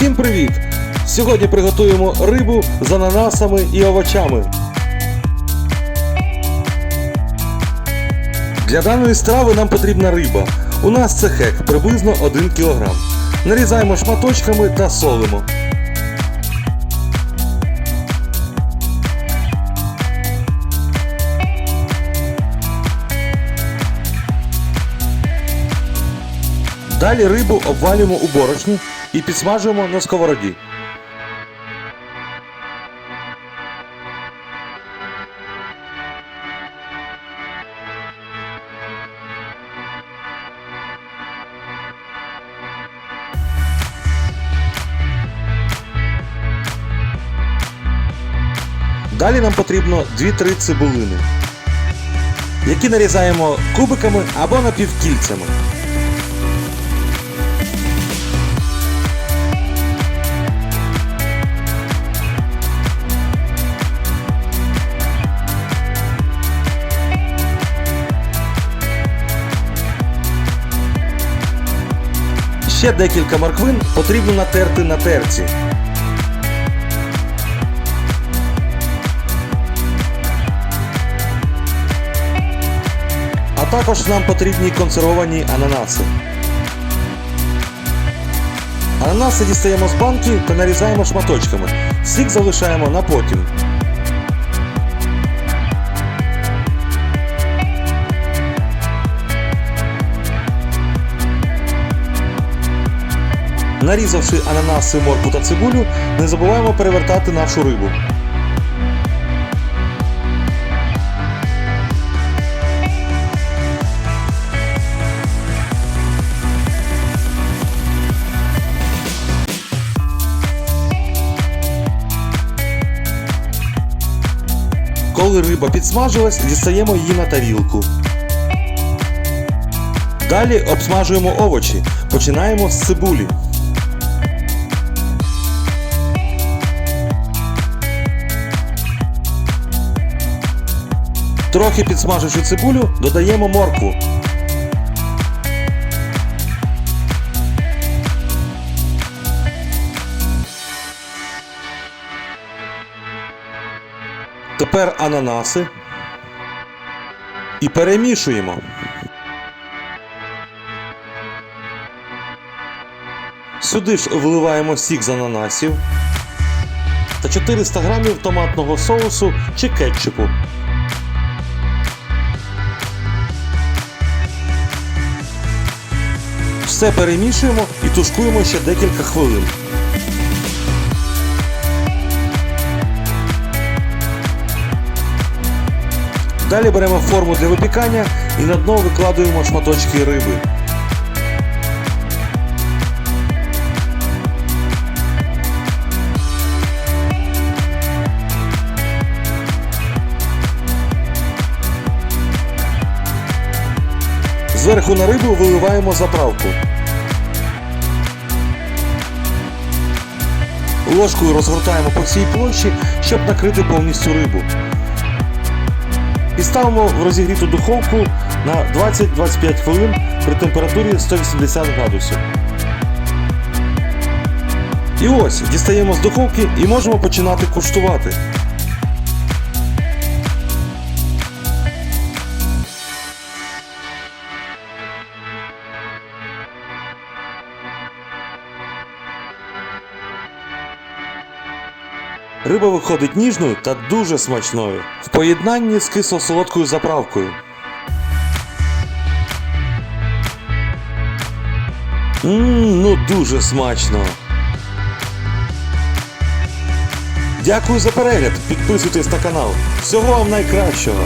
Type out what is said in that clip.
Всім привіт! Сьогодні приготуємо рибу з ананасами і овочами. Для даної страви нам потрібна риба. У нас це хек приблизно 1 кг. Нарізаємо шматочками та солимо. Далі рибу обвалюємо у борошні і підсмажуємо на сковороді. Далі нам потрібно 2-3 цибулини, які нарізаємо кубиками або напівкільцями. Ще декілька морквин потрібно натерти на терці. А також нам потрібні консервовані ананаси. Ананаси дістаємо з банки та нарізаємо шматочками. Сік залишаємо на потім. Нарізавши ананаси, морку та цибулю, не забуваємо перевертати нашу рибу. Коли риба підсмажилась, дістаємо її на тарілку. Далі обсмажуємо овочі. Починаємо з цибулі. Трохи підсмаживши цибулю, додаємо моркву. Тепер ананаси. І перемішуємо. Сюди ж вливаємо сік з ананасів та 400 грамів томатного соусу чи кетчупу. Все перемішуємо і тушкуємо ще декілька хвилин. Далі беремо форму для випікання і на дно викладуємо шматочки риби. Зверху на рибу виливаємо заправку. Ложкою розгортаємо по всій площі, щоб накрити повністю рибу. І ставимо в розігріту духовку на 20-25 хвилин при температурі 180 градусів. І ось дістаємо з духовки і можемо починати куштувати. Риба виходить ніжною та дуже смачною в поєднанні з кисло-солодкою заправкою. Ммм, ну дуже смачно. Дякую за перегляд. Підписуйтесь на канал. Всього вам найкращого.